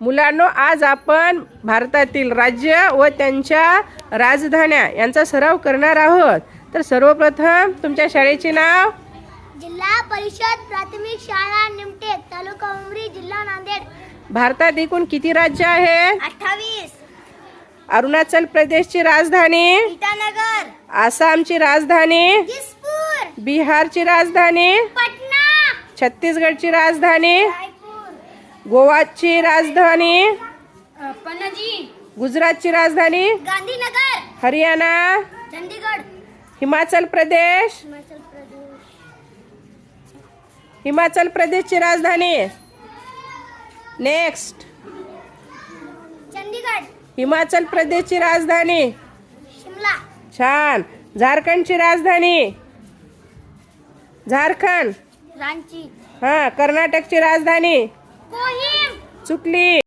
मुलांनो आज आपण भारतातील राज्य व त्यांच्या राजधान्या यांचा सराव करणार आहोत. तर सर्वप्रथम तुमच्या शाळेचे नाव? जिल्हा परिषद प्राथमिक शाळा निमटेक तालुका उमरी जिल्हा नांदेड. भारतात एकूण किती राज्य आहेत अठ्ठावीस. अरुणाचल प्रदेशची राजधानी? इटानगर आसामची राजधानी? बिहारची राजधानी? पटना. छत्तीसगडची राजधानी? गोवाची राजधानी? पणजी. गुजरातची राजधानी? गांधीनगर. हरियाणा? चंदीगड. हिमाचल प्रदेश? हिमाचल प्रदेश. हिमाचल प्रदेशची राजधानी? नेक्स्ट. चंदीगड. हिमाचल प्रदेशची राजधानी? शिमला. छान. झारखंडची राजधानी? झारखंड. रांची. हा कर्नाटकची राजधानी? 쭈클리